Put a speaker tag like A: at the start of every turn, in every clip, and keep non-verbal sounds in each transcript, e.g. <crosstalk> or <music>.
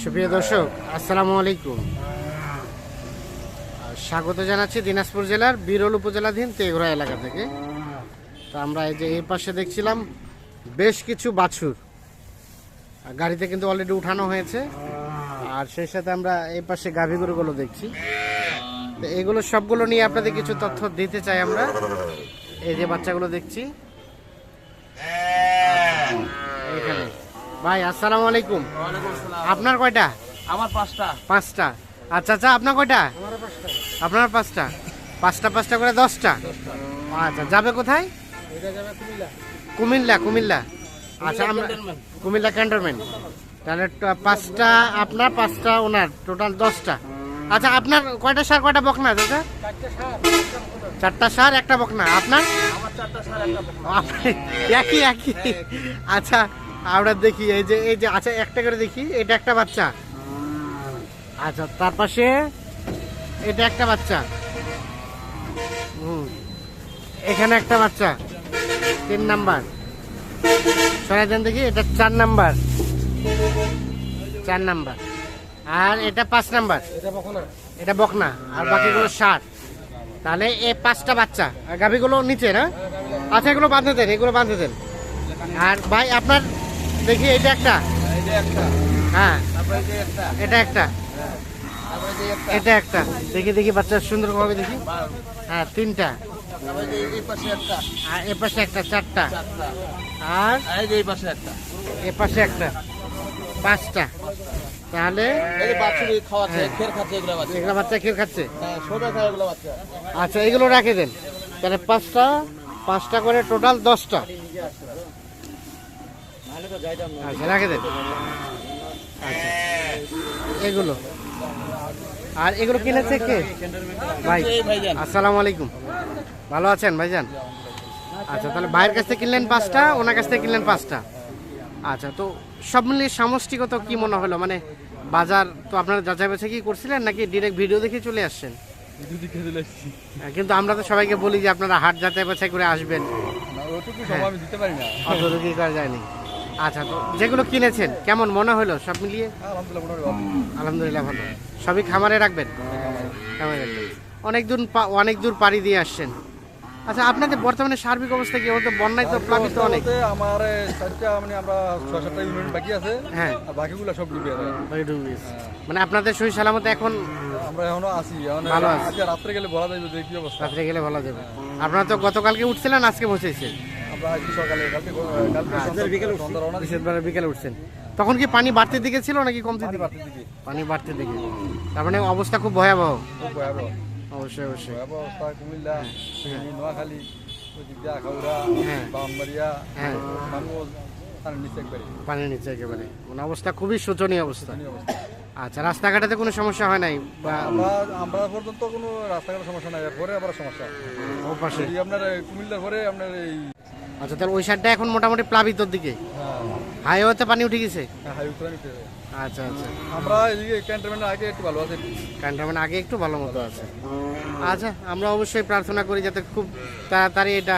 A: সুপ্রিয় দর্শক, আসসালামু আলাইকুম। স্বাগত জানাচ্ছি দিনাজপুর জেলার বিরল উপজেলাধীন তেঘরা এলাকা থেকে। তো আমরা এই যে এই পাশে দেখছিলাম বেশ কিছু বাছুর। গাড়িতে কিন্তু অলরেডি উঠানো হয়েছে। আর সেই সাথে আমরা এই পাশে গাভী গরুগুলো দেখছি। তো এগুলো সবগুলো নিয়ে আপনাদের কিছু তথ্য দিতে চাই আমরা। এই যে বাচ্চাগুলো দেখছি। ভাই আসসালামু আলাইকুম। আপনার কয়টা?
B: আমার পাঁচটা।
A: পাঁচটা। আচ্ছা আচ্ছা আপনার কয়টা? আপনার পাঁচটা। পাঁচটা পাঁচটা করে দশটা। আচ্ছা যাবে কোথায়? কুমিল্লা। কুমিল্লা আচ্ছা আমরা কুমিল্লা ক্যান্টনমেন্ট তাহলে পাঁচটা আপনার পাঁচটা ওনার। টোটাল দশটা। আচ্ছা আপনার কয়টা সার কয়টা বকনা দাদা চারটা সার। একটা বকনা। আপনার? একই একই। আচ্ছা আমরা দেখি এই যে এই যে আচ্ছা একটা করে দেখি এটা একটা বাচ্চা। আচ্ছা তার পাশে এটা একটা বাচ্চা। হুম এখানে একটা বাচ্চা তিন নাম্বার। সরাই দেন দেখি এটা চার নাম্বার। চার নাম্বার। আর এটা পাঁচ নাম্বার।
B: এটা বকনা।
A: আর বাকিগুলো ষাট। তাহলে এ পাঁচটা বাচ্চা। আর গাভিগুলো নিচে না? আচ্ছা এগুলো বাঁধে দেন এগুলো বাঁধে দেন। আর ভাই আপনার দেখি এটা একটা। হ্যাঁ। এটা একটা। এটা একটা। দেখি দেখি বাচ্চা সুন্দরভাবে দেখি। হ্যাঁ তিনটা। আর একটা, চারটা। আর
B: এই পাশে একটা।
A: একটা পাঁচটা। তাহলে হ্যাঁ।
B: খাচ্ছে বাচ্চা
A: খাচ্ছে
B: খায় বাচ্চা
A: আচ্ছা এগুলো রাখে দেন। তাহলে পাঁচটা পাঁচটা করে টোটাল দশটা
B: নাহলে তো যাইতাম না
A: আচ্ছা রাখে দেন। আচ্ছা এগুলো। আর এগুলো কিনেছে কে? ভাই আসসালামু আলাইকুম। ভালো আছেন ভাইজান? আচ্ছা তাহলে ভাইয়ের কাছ থেকে কিনলেন পাঁচটা ওনার কাছ থেকে কিনলেন পাঁচটা। আচ্ছা তো সব মিলিয়ে সামষ্টিকত কি মনে হলো? মানে বাজার তো আপনারা যাচাই বাছাই কি করছিলেন নাকি ডিরেক্ট ভিডিও দেখে চলে আসছেন? হ্যাঁ, কিন্তু আমরা তো সবাইকে বলি যে আপনারা হাট যাচাই বাছাই করে আসবেন।
B: না ওটুকু সময় আমি দিতে পারি না।
A: করা যায়নি আচ্ছা তো যেগুলো কিনেছেন কেমন মনে হলো? সব মিলিয়ে?
B: আলহামদুলিল্লাহ ভালো।
A: সবই খামারে রাখবেন? খামারে রাখবেন। অনেক দূর অনেক দূর পাড়ি দিয়ে আসছেন। আচ্ছা আপনাদের বর্তমানে সার্বিক অবস্থা কি? বলতো বন্যায় তো প্লাবিত অনেক।
C: আমার চারটা মানে আমরা ছয় সাতটা ইউনিট বাকি আছে।
A: হ্যাঁ।
C: আর বাকিগুলো সব ডুবে আছে
A: ডুবে গেছে। মানে আপনাদের সহি সালামত এখন
C: আমরা এখনও আছি। এখন
A: ভালো আছি।
C: রাত্রে গেলে বলা যাবে যে কি অবস্থা।
A: রাত্রে গেলে ভালো যাবে। আপনারা তো গতকালকে উঠছিলেন আজকে বসেছেন।
C: সকালে কালকে
A: বিশেষবার বিকেলে উঠছেন? তখন কি পানি বাড়তে দিকে ছিল নাকি কমতে দিকে? পানি বাড়তে দিকে তার মানে অবস্থা খুব ভয়াবহ।
C: খুব ভয়াবহ।
A: অবশ্যই অবশ্যই।
C: ভয়াবহ অবস্থা কুমিল্লা ফেনী, নোয়াখালী
A: হ্যাঁ। হ্যাঁ। পানির নিচে একেবারে। মানে অবস্থা খুবই শোচনীয় অবস্থা। আচ্ছা রাস্তাঘাটে কোনো সমস্যা হয় নাই? বা
C: আমরা আমরা পর্যন্ত কোনো রাস্তাঘাটের সমস্যা নাই এরপরে আবার সমস্যা। আপনার কুমিল্লার পরে আপনার এই
A: আচ্ছা তাহলে ওই সাইডটা এখন মোটামুটি প্লাবিতর দিকে।
C: হ্যাঁ,
A: হাইওয়েতে পানি উঠে গেছে? আচ্ছা আচ্ছা।
C: আমরা এদিকে ক্যান্টনমেন্টের আগে একটু ভালো আছে।
A: ক্যান্টনমেন্ট আগে একটু ভালো মতো আছে। আচ্ছা আমরা অবশ্যই প্রার্থনা করি যাতে খুব তাড়াতাড়ি এটা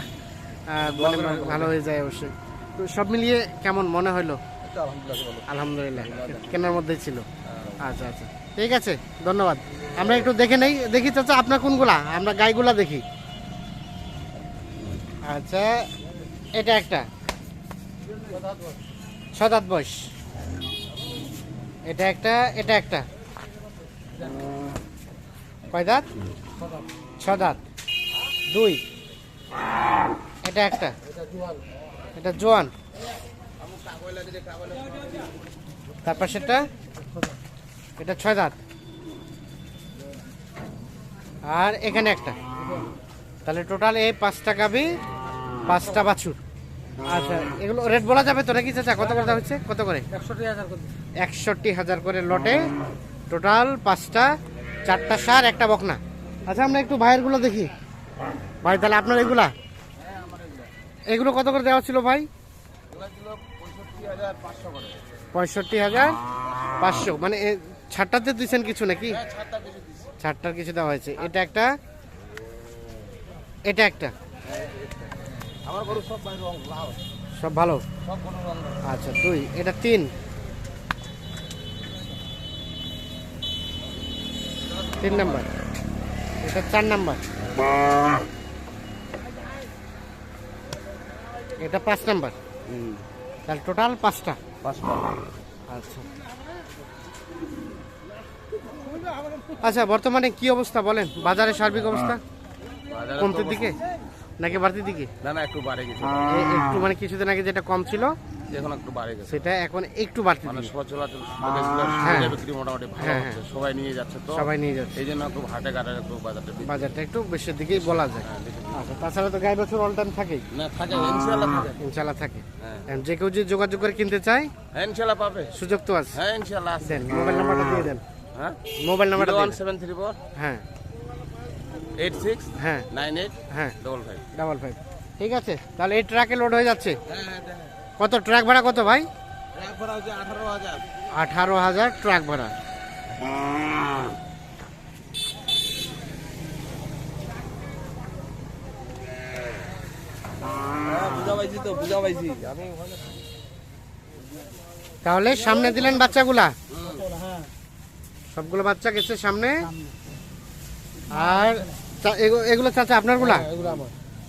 A: মানে ভালো হয়ে যায় অবশ্যই। তো সব মিলিয়ে কেমন মনে হলো?
C: আলহামদুলিল্লাহ
A: কেনার মধ্যে ছিল। আচ্ছা আচ্ছা। ঠিক আছে ধন্যবাদ। আমরা একটু দেখে নেই দেখি চাচা আপনার কোনগুলা? আমরা গাইগুলা দেখি। আচ্ছা এটা একটা। সদাত বয়স এটা একটা এটা একটা। কয় দাঁত? ছদাত দুই। এটা একটা। এটা জোয়ান। তারপর সেটা এটা ছয় দাঁত। আর এখানে একটা। তাহলে টোটাল এই পাঁচটা গাবি পাঁচটা বাছুর। আচ্ছা এগুলো রেট বলা যাবে তো নাকি চাচা? কত করে হচ্ছে? কত করে? একষট্টি হাজার করে। লটে টোটাল পাঁচটা চারটা সার একটা বকনা। আচ্ছা আমরা একটু ভাইয়েরগুলো দেখি। ভাই তাহলে আপনার এগুলা? এগুলো কত করে দেওয়া ছিল ভাই? পঁয়ষট্টি হাজার পাঁচশো মানে ছাড়টাতে দিচ্ছেন কিছু নাকি? ছাড়টার কিছু দেওয়া হয়েছে। এটা একটা? এটা একটা?
B: আমার গরু সব ভাই রং লাল।
A: সব ভালো?
B: সব গরু রং
A: আচ্ছা দুই এটা তিন। তিন নাম্বার। এটা চার নাম্বার। এটা পাঁচ নাম্বার। তাহলে টোটাল পাঁচটা।
B: পাঁচটা।
A: আচ্ছা। আচ্ছা বর্তমানে কি অবস্থা বলেন? বাজারে সার্বিক অবস্থা? কমতির দিকে? নাকি বাড়তির দিকে?
B: না না একটু বাড়ে গেছে।
A: একটু মানে কিছুদিন আগে যেটা কম ছিল
B: এখন একটু বাড়ে গেছে।
A: সেটা এখন একটু বাড়তি
B: মানে
A: দিকে।
B: সব চলাচল
A: হ্যাঁ।
B: বিক্রি মোটামুটি ভালো
A: হ্যাঁ,
B: হচ্ছে সবাই নিয়ে যাচ্ছে তো।
A: সবাই নিয়ে যাচ্ছে।
B: এই জন্য একটু হাটে ঘাটে একটু বাজারটা
A: বাজারটা একটু বেশির দিকেই বলা যায়।
B: হ্যাঁ,
A: আচ্ছা তাছাড়া তো গাই বছর অল টাইম থাকেই।
B: না থাকে ইনশাল্লাহ থাকে।
A: ইনশাল্লাহ থাকে।
B: হ্যাঁ।
A: যে কেউ যদি যোগাযোগ করে কিনতে চায়
B: হ্যাঁ ইনশাল্লাহ পাবে।
A: সুযোগ তো আছে।
B: হ্যাঁ ইনশাল্লাহ আছে।
A: মোবাইল নাম্বারটা দিয়ে দেন।
B: হ্যাঁ?
A: মোবাইল নাম্বারটা
B: ওয়ান
A: দিয়ে দেন।
B: Seven three four.
A: হ্যাঁ।
B: এইট সিক্স
A: হ্যাঁ।
B: নাইন এইট
A: হ্যাঁ।
B: ডবল ফাইভ
A: ডাবল ফাইভ ঠিক আছে তাহলে এই ট্রাকে লোড হয়ে যাচ্ছে?
B: হ্যাঁ হ্যাঁ দেখেন
A: কত ট্রাক ভাড়া কত ভাই?
B: আঠারো হাজার।
A: ট্রাক ভাড়া।
B: হ্যাঁ
A: তাহলে সামনে দিলেন বাচ্চাগুলা? সবগুলো বাচ্চা গেছে সামনে? আর এগুলো চাচা আপনারগুলা?
C: এগুলো আমার।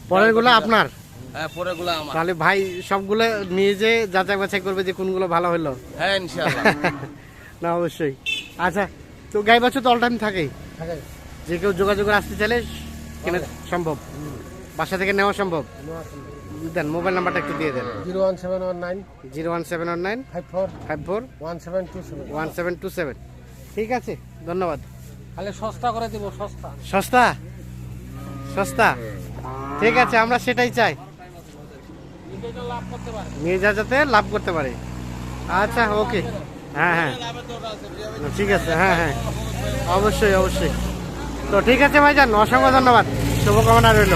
A: পরেরগুলো আপনার?
B: হ্যাঁ আমার।
A: তাহলে ভাই সবগুলো নিয়ে যে যাচাই বাছাই করবে যে কোনগুলো ভালো হলো।
B: হ্যাঁ <laughs>
A: না অবশ্যই। আচ্ছা তো গাই বাছুর তো অল টাইম থাকেই।
C: থাকে।
A: যে কেউ যোগাযোগ আসতে চাইলে কেনা সম্ভব। বাসা থেকে নেওয়া সম্ভব? দেন মোবাইল নাম্বারটা একটু দিয়ে দেন।
C: Zero one seven one nine.
A: Zero one seven one nine.
C: Five four.
A: Five four.
C: One seven two seven.
A: One seven two seven. ঠিক আছে ধন্যবাদ।
C: তাহলে সস্তা করে দিব সস্তা।
A: সস্তা? সস্তা? ঠিক আছে আমরা সেটাই চাই। যা যাতে লাভ করতে পারে। আচ্ছা ওকে। হ্যাঁ হ্যাঁ। ঠিক আছে হ্যাঁ হ্যাঁ। অবশ্যই অবশ্যই। তো ঠিক আছে ভাইজান অসংখ্য ধন্যবাদ। শুভকামনা রইল।